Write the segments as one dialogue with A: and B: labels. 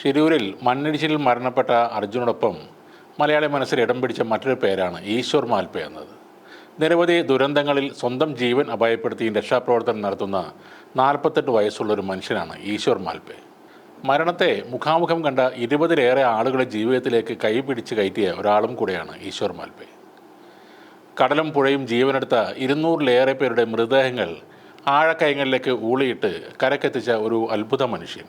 A: ഷിരൂരിൽ മണ്ണിടിച്ചിലിൽ മരണപ്പെട്ട അർജുനോടൊപ്പം മലയാളി മനസ്സിൽ ഇടം പിടിച്ച മറ്റൊരു പേരാണ് ഈശ്വർ മാൽപ്പ എന്നത്. നിരവധി ദുരന്തങ്ങളിൽ സ്വന്തം ജീവൻ അപായപ്പെടുത്തി രക്ഷാപ്രവർത്തനം നടത്തുന്ന നാൽപ്പത്തെട്ട് വയസ്സുള്ള ഒരു മനുഷ്യനാണ് ഈശ്വർ മാൽപ്പെ മരണത്തെ മുഖാമുഖം കണ്ട ഇരുപതിലേറെ ആളുകളെ ജീവിതത്തിലേക്ക് കൈപിടിച്ച് കയറ്റിയ ഒരാളും കൂടെയാണ് ഈശ്വർ മാൽപ്പെ കടലും പുഴയും ജീവനെടുത്ത ഇരുന്നൂറിലേറെ പേരുടെ മൃതദേഹങ്ങൾ ആഴക്കയങ്ങളിലേക്ക് ഊളിയിട്ട് കരക്കെത്തിച്ച ഒരു അത്ഭുത മനുഷ്യൻ.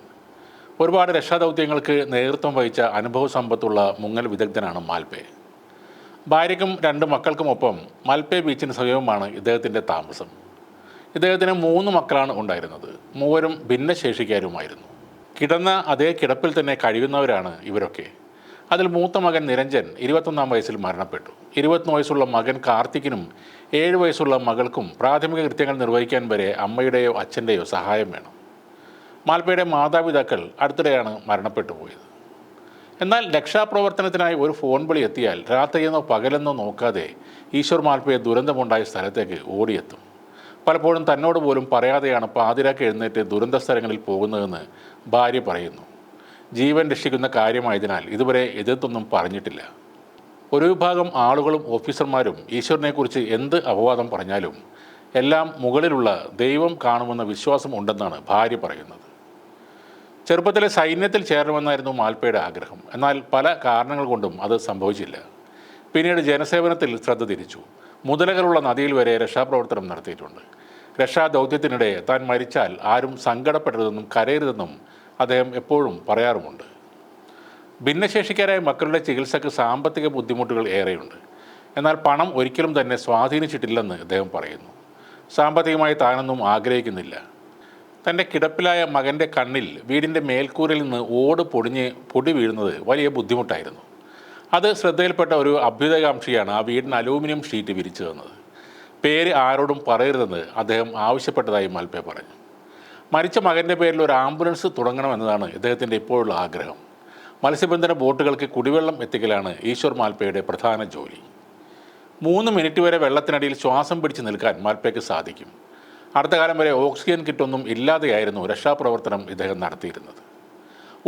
A: ഒരുപാട് രക്ഷാദൗത്യങ്ങൾക്ക് നേതൃത്വം വഹിച്ച അനുഭവ സമ്പത്തുള്ള മുങ്ങൽ വിദഗ്ധനാണ് മാൽപേ. ഭാര്യയ്ക്കും രണ്ട് മക്കൾക്കുമൊപ്പം മാൽപേ ബീച്ചിന് സമീപമാണ് ഇദ്ദേഹത്തിന്റെ താമസം. ഇദ്ദേഹത്തിന് മൂന്ന് മക്കളാണ് ഉണ്ടായിരുന്നത്. മൂവരും ഭിന്നശേഷിക്കാരുമായിരുന്നു. കിടന്ന അതേ കിടപ്പിൽ തന്നെ കഴിയുന്നവരാണ് ഇവരൊക്കെ. അതിൽ മൂത്ത മകൻ നിരഞ്ജൻ ഇരുപത്തൊന്നാം വയസ്സിൽ മരണപ്പെട്ടു. ഇരുപത്തൊന്ന് വയസ്സുള്ള മകൻ കാർത്തിക്കിനും ഏഴ് വയസ്സുള്ള മകൾക്കും പ്രാഥമിക കൃത്യങ്ങൾ നിർവഹിക്കാൻ വരെ അമ്മയുടെയോ അച്ഛന്റെയോ സഹായം വേണം. മാൽപ്പയുടെ മാതാപിതാക്കൾ അടുത്തിടെയാണ് മരണപ്പെട്ടു പോയത്. എന്നാൽ രക്ഷാപ്രവർത്തനത്തിനായി ഒരു ഫോൺ വിളി എത്തിയാൽ രാത്രിയെന്നോ പകലെന്നോ നോക്കാതെ ഈശ്വർ മാൽപ്പയെ ദുരന്തമുണ്ടായ സ്ഥലത്തേക്ക് ഓടിയെത്തും. പലപ്പോഴും തന്നോട് പോലും പറയാതെയാണ് പാതിരാക്ക് എഴുന്നേറ്റ് ദുരന്ത സ്ഥലങ്ങളിൽ പോകുന്നതെന്ന് ഭാര്യ പറയുന്നു. ജീവൻ രക്ഷിക്കുന്ന കാര്യമായതിനാൽ ഇതുവരെ എതിർത്തൊന്നും പറഞ്ഞിട്ടില്ല. ഒരു വിഭാഗം ആളുകളും ഓഫീസർമാരും ഈശ്വരനെക്കുറിച്ച് എന്ത് അപവാദം പറഞ്ഞാലും എല്ലാം മുകളിലുള്ള ദൈവം കാണുമെന്ന വിശ്വാസം ഉണ്ടെന്നാണ് ഭാര്യ പറയുന്നത്. ചെറുപ്പത്തിലെ സൈന്യത്തിൽ ചേരണമെന്നായിരുന്നു മാൽപ്പയുടെ ആഗ്രഹം. എന്നാൽ പല കാരണങ്ങൾ കൊണ്ടും അത് സംഭവിച്ചില്ല. പിന്നീട് ജനസേവനത്തിൽ ശ്രദ്ധ തിരിച്ചു. മുതലകളുള്ള നദിയിൽ വരെ രക്ഷാപ്രവർത്തനം നടത്തിയിട്ടുണ്ട്. രക്ഷാദൗത്യത്തിനിടെ താൻ മരിച്ചാൽ ആരും സങ്കടപ്പെടരുതെന്നും കരയരുതെന്നും അദ്ദേഹം എപ്പോഴും പറയാറുമുണ്ട്. ഭിന്നശേഷിക്കാരായ മക്കളുടെ ചികിത്സയ്ക്ക് സാമ്പത്തിക ബുദ്ധിമുട്ടുകൾ ഏറെയുണ്ട്. എന്നാൽ പണം ഒരിക്കലും തന്നെ സ്വാധീനിച്ചിട്ടില്ലെന്ന് അദ്ദേഹം പറയുന്നു. സാമ്പത്തികമായി താനൊന്നും ആഗ്രഹിക്കുന്നില്ല. തന്റെ കിടപ്പിലായ മകന്റെ കണ്ണിൽ വീടിന്റെ മേൽക്കൂരയിൽ നിന്ന് ഓട് പൊടിഞ്ഞ് പൊടി വീഴുന്നത് വലിയ ബുദ്ധിമുട്ടായിരുന്നു. അത് ശ്രദ്ധയിൽപ്പെട്ട ഒരു അഭ്യുതകാംക്ഷിയാണ് ആ വീടിന് അലൂമിനിയം ഷീറ്റ് വിരിച്ചു തന്നത്. പേര് ആരോടും പറയരുതെന്ന് അദ്ദേഹം ആവശ്യപ്പെട്ടതായി മാൽപേ പറഞ്ഞു. മരിച്ച മകന്റെ പേരിൽ ഒരു ആംബുലൻസ് തുടങ്ങണമെന്നതാണ് ഇദ്ദേഹത്തിന്റെ ഇപ്പോഴുള്ള ആഗ്രഹം. മത്സ്യബന്ധന ബോട്ടുകൾക്ക് കുടിവെള്ളം എത്തിക്കലാണ് ഈശ്വർ മാൽപ്പയുടെ പ്രധാന ജോലി. മൂന്ന് മിനിറ്റ് വരെ വെള്ളത്തിനടിയിൽ ശ്വാസം പിടിച്ച് നിൽക്കാൻ മാൽപ്പയ്ക്ക് സാധിക്കും. അടുത്ത കാലം വരെ ഓക്സിജൻ കിറ്റൊന്നും ഇല്ലാതെയായിരുന്നു രക്ഷാപ്രവർത്തനം ഇദ്ദേഹം നടത്തിയിരുന്നത്.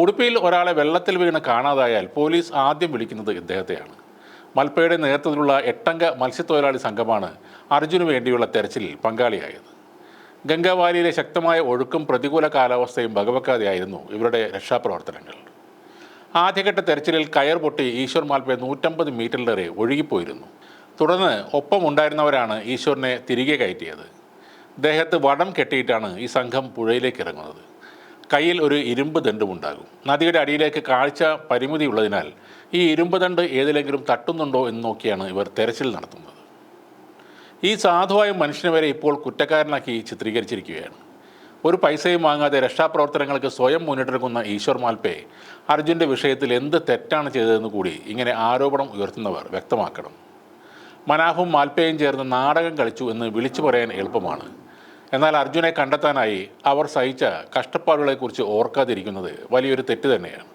A: ഉടുപ്പിയിൽ ഒരാളെ വെള്ളത്തിൽ വീണ് കാണാതായാൽ പോലീസ് ആദ്യം വിളിക്കുന്നത് ഇദ്ദേഹത്തെയാണ്. മൽപ്പയുടെ നേതൃത്വത്തിലുള്ള എട്ടംഗ മത്സ്യത്തൊഴിലാളി സംഘമാണ് അർജുന് വേണ്ടിയുള്ള തെരച്ചിലിൽ പങ്കാളിയായത്. ഗംഗാവാലിയിലെ ശക്തമായ ഒഴുക്കും പ്രതികൂല കാലാവസ്ഥയും വകവെക്കാതെയായിരുന്നു ഇവരുടെ രക്ഷാപ്രവർത്തനങ്ങൾ. ആദ്യഘട്ട തെരച്ചിലിൽ കയർ പൊട്ടി ഈശ്വർ മാൽപ്പെ നൂറ്റമ്പത് മീറ്ററിലേറെ ഒഴുകിപ്പോയിരുന്നു. തുടർന്ന് ഒപ്പമുണ്ടായിരുന്നവരാണ് ഈശ്വറിനെ തിരികെ കയറ്റിയത്. ദേഹത്ത് വടം കെട്ടിയിട്ടാണ് ഈ സംഘം പുഴയിലേക്ക് ഇറങ്ങുന്നത്. കയ്യിൽ ഒരു ഇരുമ്പ് ദണ്ടുമുണ്ടാകും നദിയുടെ അടിയിലേക്ക് കാഴ്ച പരിമിതി ഉള്ളതിനാൽ ഈ ഇരുമ്പ് ദണ്ട് ഏതിലെങ്കിലും തട്ടുന്നുണ്ടോ എന്ന് നോക്കിയാണ് ഇവർ തെരച്ചിൽ നടത്തുന്നത്. ഈ സാധുവായ മനുഷ്യനെ വരെ ഇപ്പോൾ കുറ്റക്കാരനാക്കി ചിത്രീകരിച്ചിരിക്കുകയാണ്. ഒരു പൈസയും വാങ്ങാതെ രക്ഷാപ്രവർത്തനങ്ങൾക്ക് സ്വയം മുന്നിട്ടിറങ്ങുന്ന ഈശ്വർ മാൽപേ അർജുന്റെ വിഷയത്തിൽ എന്ത് തെറ്റാണ് ചെയ്തതെന്ന് കൂടി ഇങ്ങനെ ആരോപണം ഉയർത്തുന്നവർ വ്യക്തമാക്കണം. മനാഫും മാൽപ്പയും ചേർന്ന് നാടകം കളിച്ചു എന്ന് വിളിച്ചു പറയാൻ എളുപ്പമാണ്. എന്നാൽ അർജുനെ കണ്ടെത്താനായി അവർ സഹിച്ച കഷ്ടപ്പാടുകളെക്കുറിച്ച് ഓർക്കാതിരിക്കുന്നത് വലിയൊരു തെറ്റ് തന്നെയാണ്.